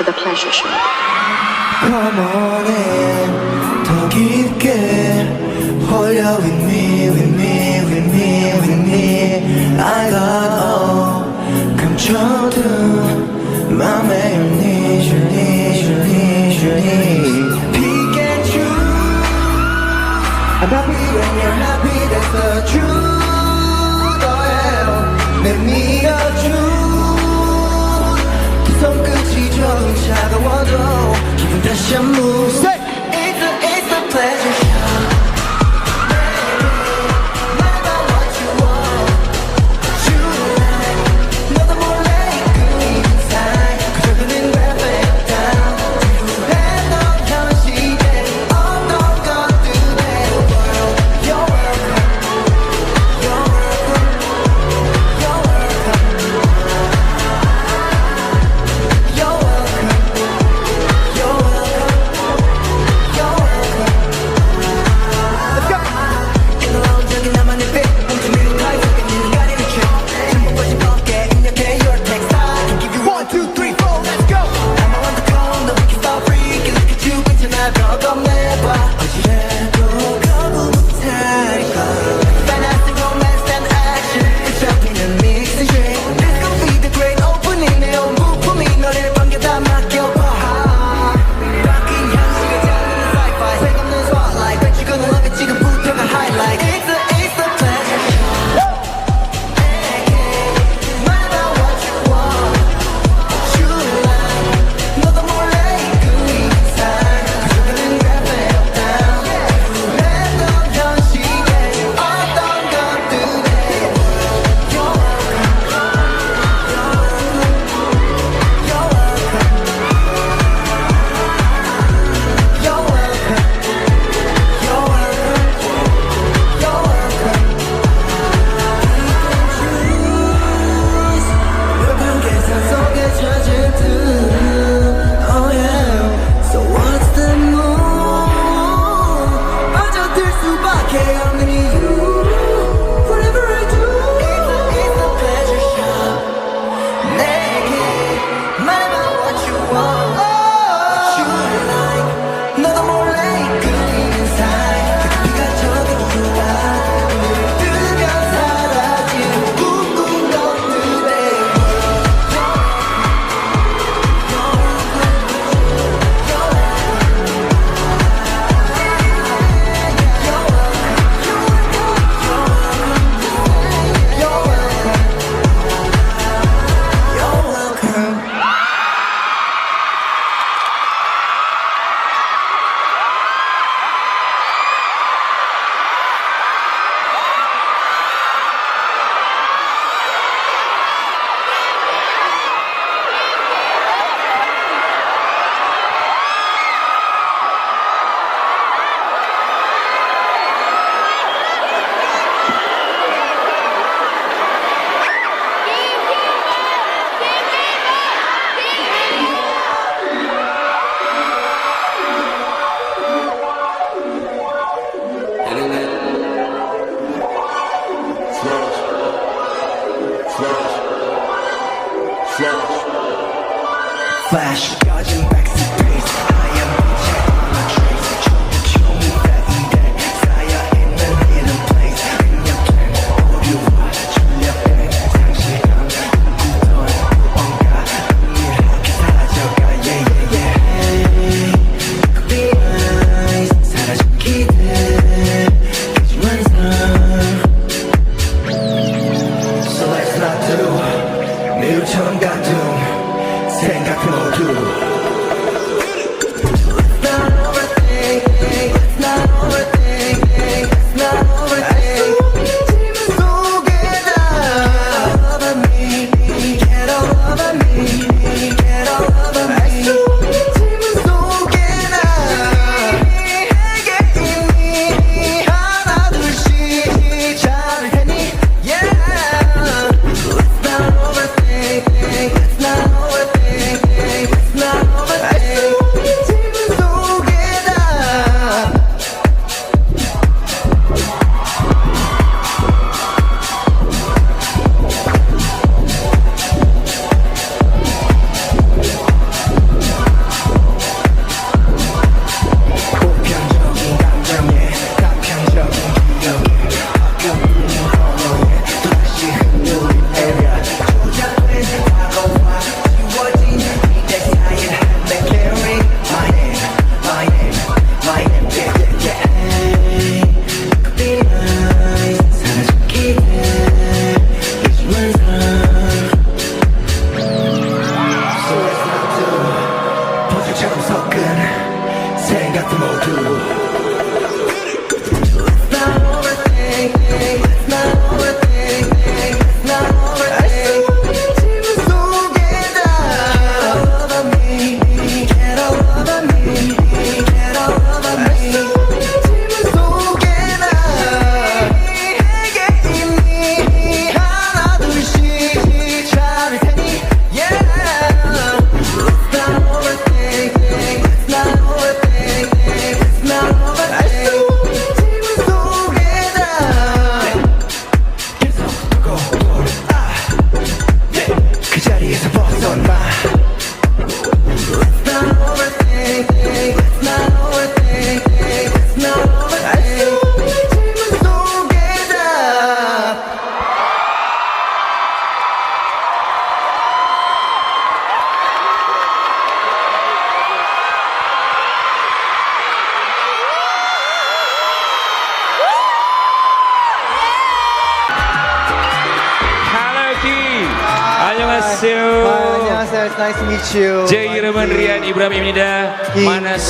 to the pleasure ship. Come on in, 더 hold 홀려 with me, with me, with me, with me. I got all 감춰둔 my your knees, your knees, your knees, your. Peek at you. I'm happy when you're happy, that's the truth. 조금 차가워도 기분 다시 한번 flash, dodging.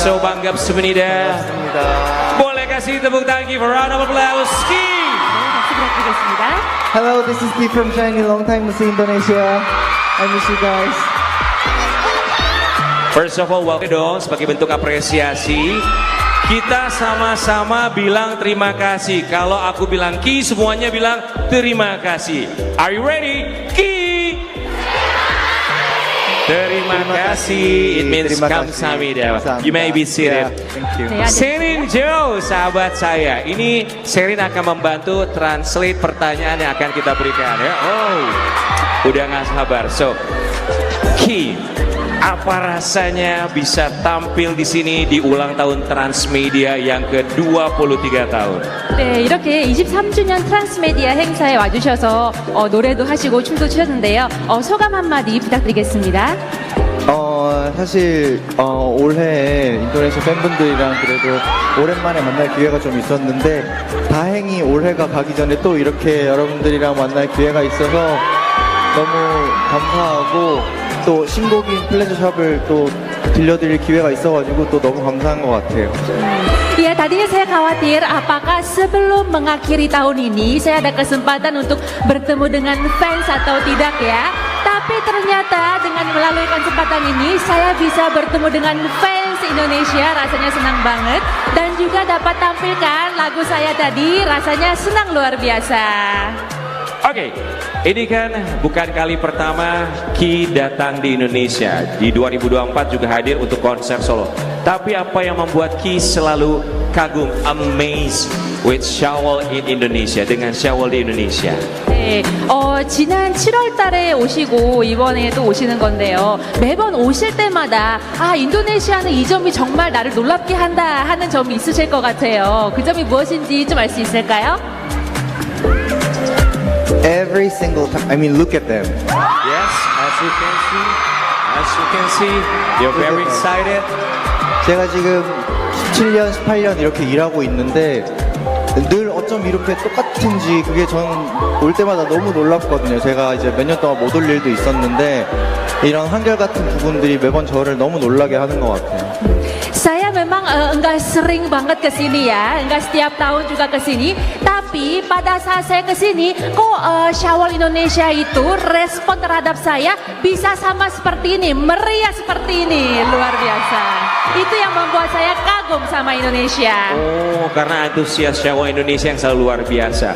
기. 만나서 반갑습니다. 반갑습니다. boleh kasih tepuk tangan for round of applause. Ki. 박수 부탁드리겠습니다. Hello, this is Steve from China. Long time no see Indonesia. I miss you guys. First of all, welcome dong sebagai bentuk apresiasi. Kita sama-sama bilang terima kasih. Kalau aku bilang Ki, semuanya bilang terima kasih. Are you ready? Ki. Terima kasih. It means Terima kasih. kamsahamnida. Kamsahamnida. You may be seated. Yeah, thank you. 네, Serin Joe, sahabat saya. Ini Serin akan membantu translate pertanyaan yang akan kita berikan ya. Oh, udah nggak sabar. So, Ki, apa rasanya bisa tampil di sini di ulang tahun Transmedia yang ke-23 tahun? 네, 이렇게 23주년 트랜스메디아 행사에 와주셔서 어, 노래도 하시고 춤도 추셨는데요. 어, 소감 한마디 부탁드리겠습니다. 어, 사실 어, 올해 인도네시아 팬분들이랑 그래도 오랜만에 만날 기회가 좀 있었는데 다행히 올해가 가기 전에 또 이렇게 여러분들이랑 만날 기회가 있어서 너무 감사하고 또 신곡인 플레저샵을 또 들려드릴 기회가 있어가지고 또 너무 감사한 것 같아요. Ya, tadinya saya khawatir apakah sebelum mengakhiri tahun ini saya ada kesempatan untuk bertemu dengan fans atau tidak ya. Tapi ternyata dengan melalui kesempatan ini saya bisa bertemu dengan fans Indonesia, rasanya senang banget. Dan juga dapat tampilkan lagu saya tadi, rasanya senang luar biasa. Oke, Ini kan bukan kali pertama Ki datang di Indonesia. Di 2024 juga hadir untuk konser solo. Tapi apa yang membuat Ki selalu kagum, amazed with Shawol in Indonesia, dengan Shawol di Indonesia? 네, 어, 지난 7월 달에 오시고 이번에 또 오시는 건데요. 매번 오실 때마다 아, 인도네시아는 이 점이 정말 나를 놀랍게 한다 하는 점이 있으실 것 같아요. 그 점이 무엇인지 좀 알 수 있을까요? Every single time, I mean, look at them. Yes, as you can see, as you can see, you're very excited. 제가 지금 17년, 18년 이렇게 일하고 있는데 늘 어쩜 이렇게 똑같은지 그게 전 올 때마다 너무 놀랍거든요. 제가 이제 몇 년 동안 못 올 일도 있었는데 이런 한결같은 부분들이 매번 저를 너무 놀라게 하는 것 같아요. Memang eh, enggak sering banget ke sini ya, enggak setiap tahun juga ke sini. Tapi pada saat saya ke sini, kok eh, Syawal Indonesia itu respon terhadap saya bisa sama seperti ini, meriah seperti ini, luar biasa. Itu yang membuat saya kagum sama Indonesia. Oh, karena antusias Shawol Indonesia yang selalu luar biasa.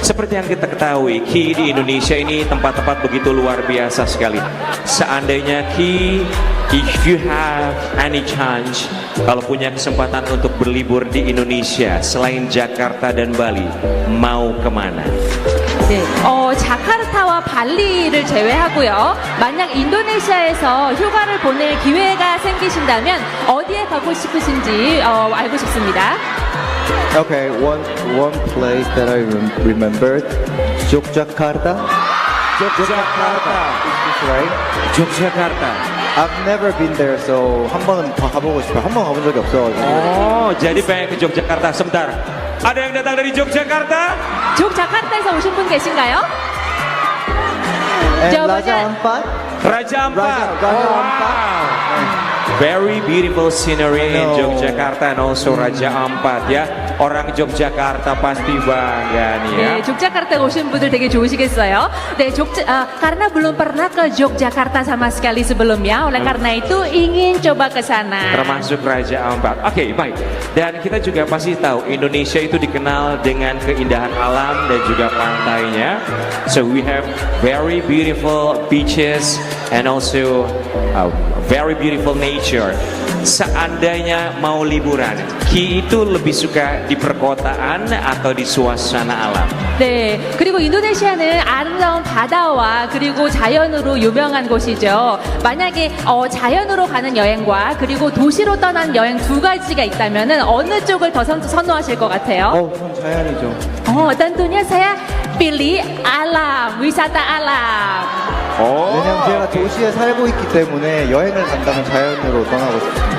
Seperti yang kita ketahui, Ki di Indonesia ini tempat-tempat begitu luar biasa sekali. Seandainya Ki, if you have any chance, kalau punya kesempatan untuk berlibur di Indonesia selain Jakarta dan Bali, mau ke mana? 네, 어, 자카르타와 발리를 제외하고요. 만약 인도네시아에서 휴가를 보낼 기회가 생기신다면 어디에 가고 싶으신지 어, 알고 싶습니다. Okay, one one place that I rem- remembered, Yogyakarta. Yogyakarta. Is this right? Yogyakarta. I've never been there, so 한 번은 더 가보고 싶어요. 한 번 가본 적이 없어가지고. Oh, jadi pengen ke Yogyakarta. Sebentar. Ada yang datang dari Yogyakarta? 족 자카르타에서 오신 분 계신가요? And jawabannya- Raja Ampat? Raja Ampat. Raja- Raja Oh, Ampat. wow. Very beautiful scenery in I know. Yogyakarta and also Raja Ampat ya. Orang Yogyakarta pasti bangga nih ya. 네, 족자카르타 오신 분들 되게 좋으시겠어요. 네, 족 아, karena belum pernah ke Yogyakarta sama sekali sebelumnya, oleh karena itu ingin coba ke sana. Termasuk Raja Ampat. Oke, baik. Dan kita juga pasti tahu Indonesia itu dikenal dengan keindahan alam dan juga pantainya. So we have very beautiful beaches and also uh, very beautiful nature. Seandainya mau liburan, Ki itu lebih suka di perkotaan atau di suasana alam? 네, 그리고 인도네시아는 아름다운 바다와 그리고 자연으로 유명한 곳이죠. 만약에 어, 자연으로 가는 여행과 그리고 도시로 떠나는 여행 두 가지가 있다면 어느 쪽을 더 선, 선호하실 것 같아요? 어, 전 자연이죠. Oh, tentunya saya pilih alam, wisata alam. 왜냐면 제가 도시에 살고 있기 때문에 여행을 간다면 자연으로 떠나고 싶습니다.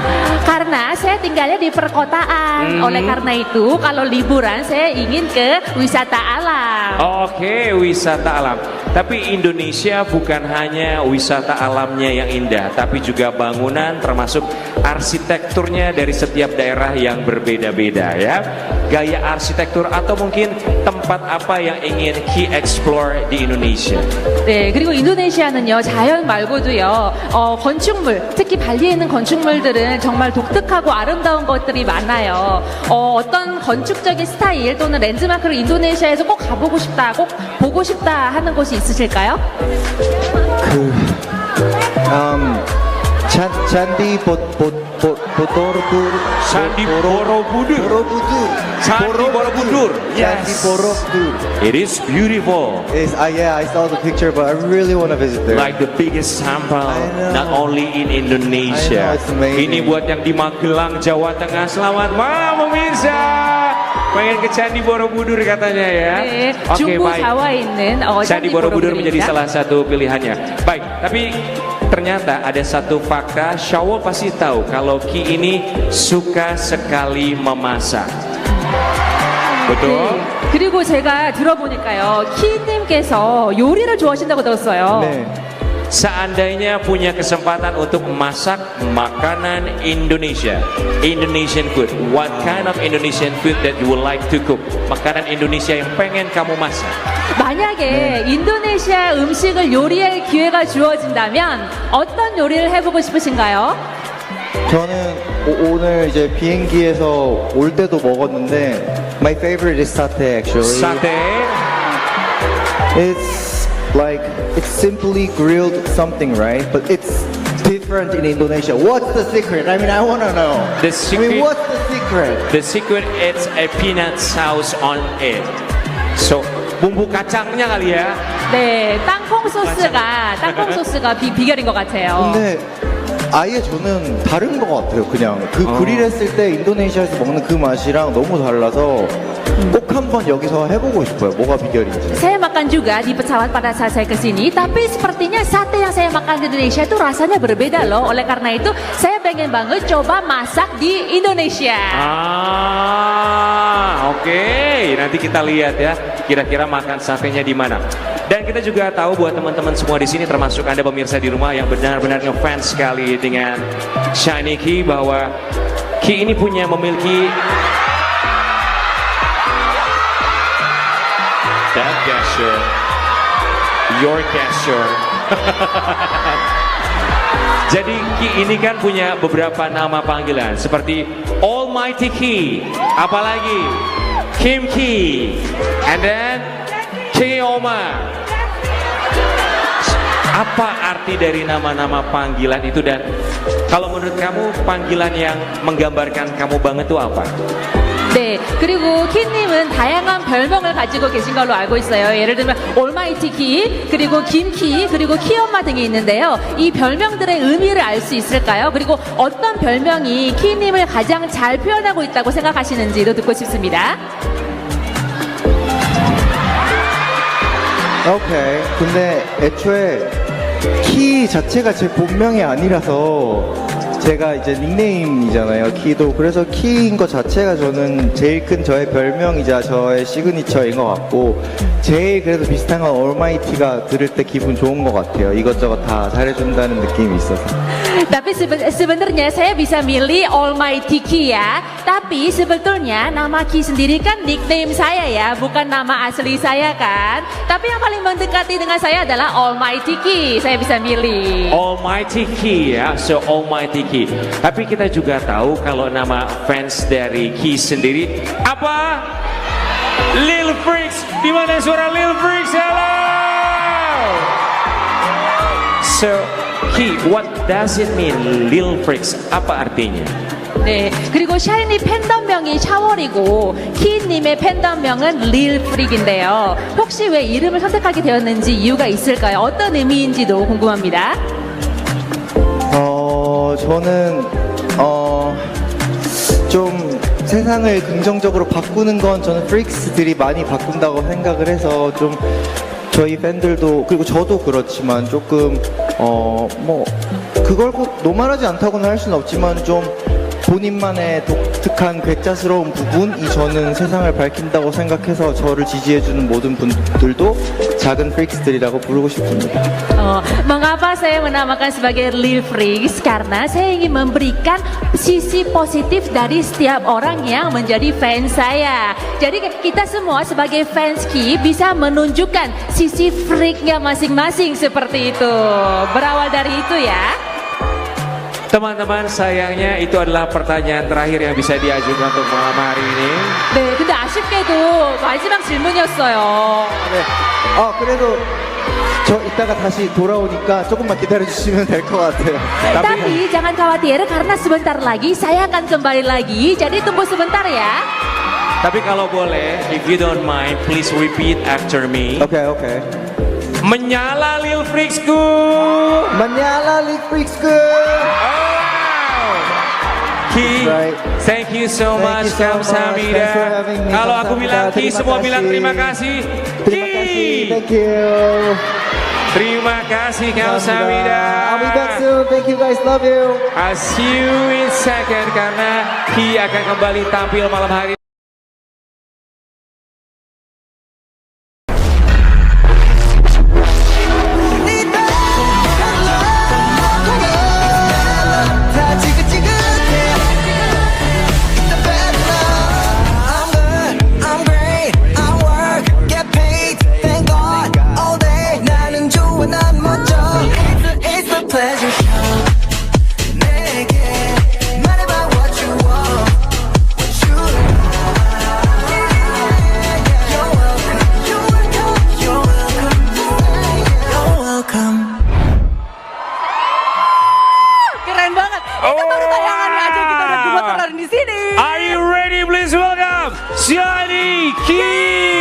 Karena saya tinggalnya di perkotaan. Oleh karena itu, kalau liburan saya ingin ke wisata alam. Oke, wisata alam. Tapi Indonesia bukan hanya wisata alamnya yang indah, tapi juga bangunan termasuk arsitekturnya dari setiap daerah yang berbeda-beda ya. Gaya arsitektur atau mungkin tempat apa yang ingin Ki explore di Indonesia. 네, 그리고 인도네시아는요, 자연 말고도요, 어, 건축물, 특히 발리에 있는 건축물들은 정말 독특하고 아름다운 것들이 많아요. 어, 떤 건축적인 스타일 또는 랜드마크를 인도네시아에서 꼭 가보고 싶다, 꼭 보고 싶다 하는 곳이 있으실까요? 그, 음, 찬, 잔디 보, 보, 보, 보도르푸르. Candi Borobudur. 보로부두. Candi Borobudur. 잔디 Yes. 보로부두. It is beautiful. Is, uh, yeah, I saw the picture, but I really want to visit there. Like the biggest sample, I know. not only in Indonesia. I know, it's amazing. Ini buat yang di Magelang, Jawa Tengah. Selamat malam pemirsa. Pengen ke Candi Borobudur katanya ya. 네, Oke 중부 baik. 자와에 있는 어, Candi 잔디 Borobudur menjadi 보로부두입니다. salah satu pilihannya. Baik, tapi ternyata ada satu fakta, Syawal pasti tahu kalau Ki ini suka sekali memasak. Betul? 네, 그리고 제가 들어보니까요, 키님께서 요리를 좋아하신다고 들었어요. 네. Seandainya punya kesempatan untuk masak makanan Indonesia, Indonesian food, what kind of Indonesian food that you would like to cook? Makanan Indonesia yang pengen kamu masak. 만약에 인도네시아 음식을 요리할 기회가 주어진다면 어떤 요리를 해보고 싶으신가요? 저는 오, 늘 이제 비행기에서 올 때도 먹었는데 my favorite is satay actually. Sate, It's like it's simply grilled something, right? But it's different in Indonesia. What's the secret? I mean, I want to know. The I secret- mean, what's the secret? the secret it's a peanut sauce on it. So, bumbu kacangnya kali ya. 네, 땅콩 소스가 땅콩 소스가 비, 비결인 것 같아요. 근데 아예 저는 다른 것 같아요. 그냥 그 어. 그릴했을 때 인도네시아에서 먹는 그 맛이랑 너무 달라서 꼭 한번 여기서 해보고 싶어요. 뭐가 비결인지. Saya makan juga di pesawat pada saat saya kesini, tapi sepertinya sate yang saya makan di Indonesia itu rasanya berbeda loh. Oleh karena itu, saya pengen banget coba masak di Indonesia. Ah, oke. Nanti kita lihat ya, kira-kira makan satenya di mana. Dan kita juga tahu buat teman-teman semua di sini, termasuk anda pemirsa di rumah yang benar-benar ngefans sekali dengan Shiny Ki bahwa Ki ini punya memiliki your cashier. Jadi Ki ini kan punya beberapa nama panggilan seperti Almighty Ki, apalagi Kim Ki, and then Keoma. Apa arti dari nama-nama panggilan itu dan kalau menurut kamu panggilan yang menggambarkan kamu banget itu apa? 네, 그리고 키님은 다양한 별명을 가지고 계신 걸로 알고 있어요. 예를 들면 올마이티 키, 그리고 김키, 그리고 키엄마 등이 있는데요. 이 별명들의 의미를 알 수 있을까요? 그리고 어떤 별명이 키님을 가장 잘 표현하고 있다고 생각하시는지도 듣고 싶습니다. 오케이. 근데 애초에 키 자체가 제 본명이 아니라서 제가 이제 닉네임이잖아요. 키도. 그래서 키인 것 자체가 저는 제일 큰 저의 별명이자 저의 시그니처인 것 같고 제일 그래도 비슷한 건 올마이티가 들을 때 기분 좋은 것 같아요. 이것저것 다 잘해준다는 느낌이 있어서. Tapi sebe- sebenarnya saya bisa milih Almighty Ki ya. Tapi sebetulnya nama Ki sendiri kan nickname saya ya, bukan nama asli saya kan. Tapi yang paling mendekati dengan saya adalah Almighty Ki. Saya bisa milih. Almighty Ki ya, so Almighty Ki. Tapi kita juga tahu kalau nama fans dari Ki sendiri apa? Lil Freaks. Di mana suara Lil Freaks? Hello. So Ki, what does it mean, Lil Freaks? Apa artinya? 네. 그리고 샤이니 팬덤명이 샤월이고 키님의 팬덤명은 릴 프릭인데요. 혹시 왜 이름을 선택하게 되었는지 이유가 있을까요? 어떤 의미인지도 궁금합니다. 어, 저는, 어, 좀 세상을 긍정적으로 바꾸는 건 저는 프릭스들이 많이 바꾼다고 생각을 해서 좀 저희 팬들도, 그리고 저도 그렇지만 조금, 어, 뭐, 그걸 꼭 노말하지 않다고는 할 수는 없지만 좀 본인만의 독특한 괴짜스러운 부분이 저는 세상을 밝힌다고 생각해서 저를 지지해주는 모든 분들도 작은 프릭스들이라고 부르고 싶습니다. Oh, mengapa saya menamakan sebagai Lil Freaks? Karena saya ingin memberikan sisi positif dari setiap orang yang menjadi fans saya. Jadi kita semua sebagai fans Ki bisa menunjukkan sisi freaknya masing-masing seperti itu. Berawal dari itu ya. Teman-teman, sayangnya itu adalah pertanyaan terakhir yang bisa diajukan untuk malam hari ini. 네, 근데 아쉽게도 마지막 질문이었어요. 네. 아 그래도 저 이따가 다시 돌아오니까 조금만 기다려 주시면 될 것 같아요. Tapi jangan khawatir karena sebentar lagi saya akan kembali lagi. Jadi tunggu sebentar ya. Tapi kalau boleh, if you don't mind, please repeat after me. 오케 Menyala Lil Fricksku. Menyala Lil Fricksku. Oh, Ki, right. thank you so thank much, so Kam Much. Kalau aku bilang Ki, semua kasih. bilang terima kasih. Terima Ki. kasih, thank you. Terima kasih Kamsahamnida. I'll be back soon, thank you guys, love you. I'll see you in second karena Ki akan kembali tampil malam hari. Siani Kim!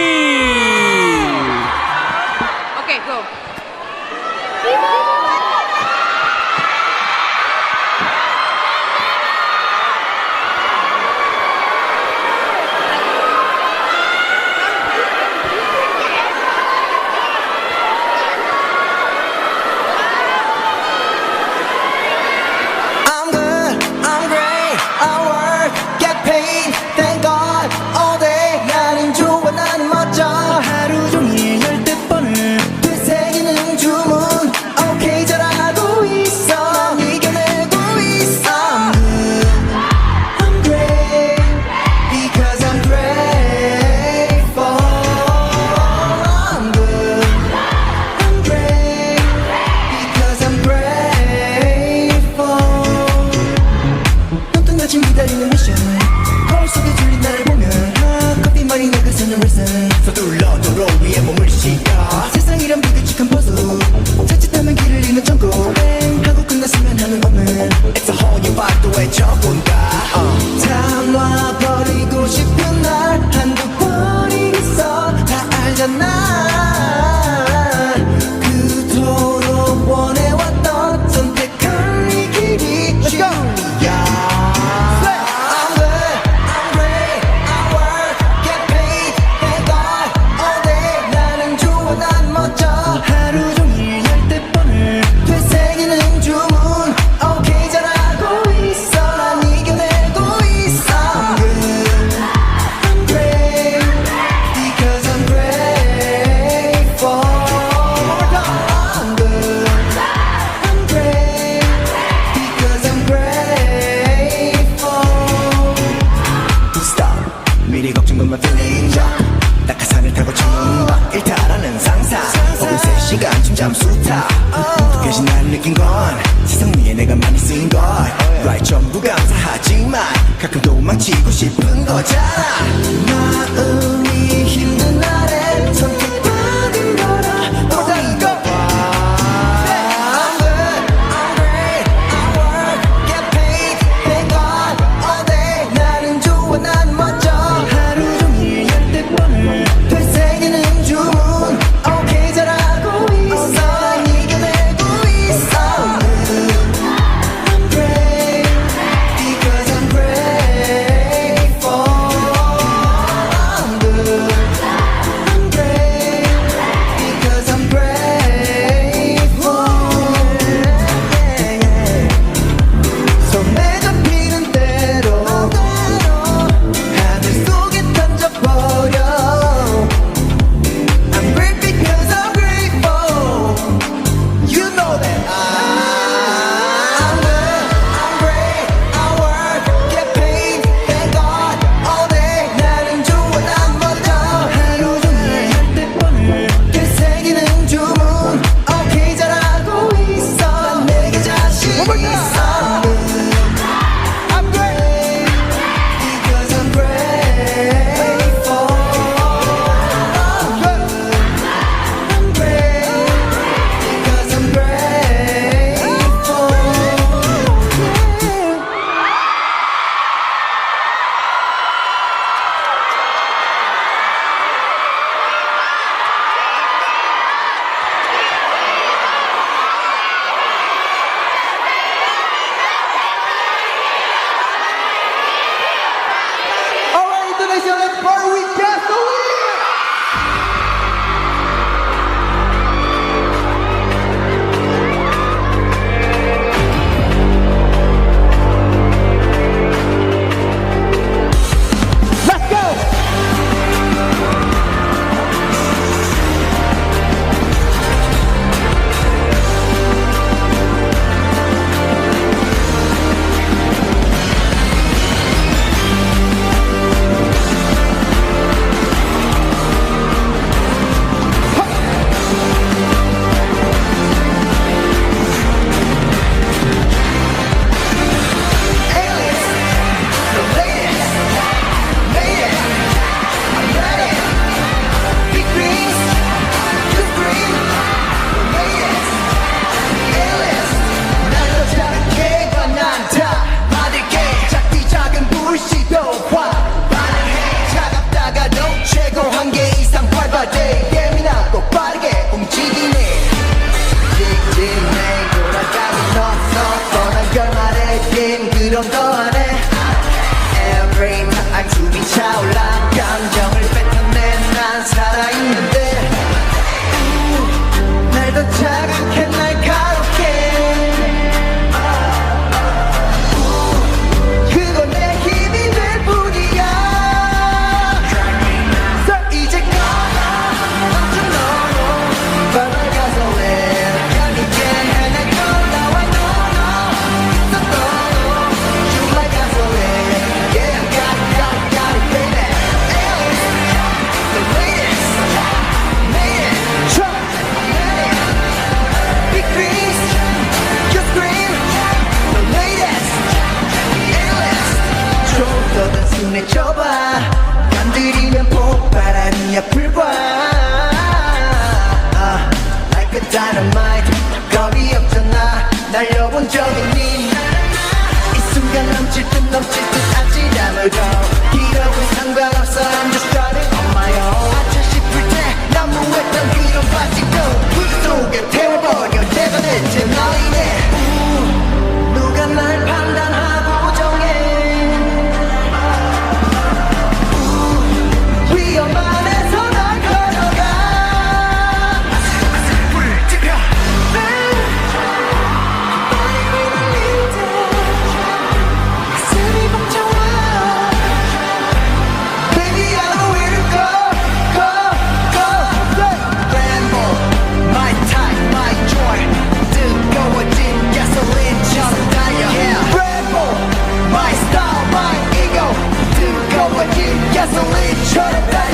넘칠 듯 넘칠 듯 아찔함을 더 기록은 상관 Shut it down.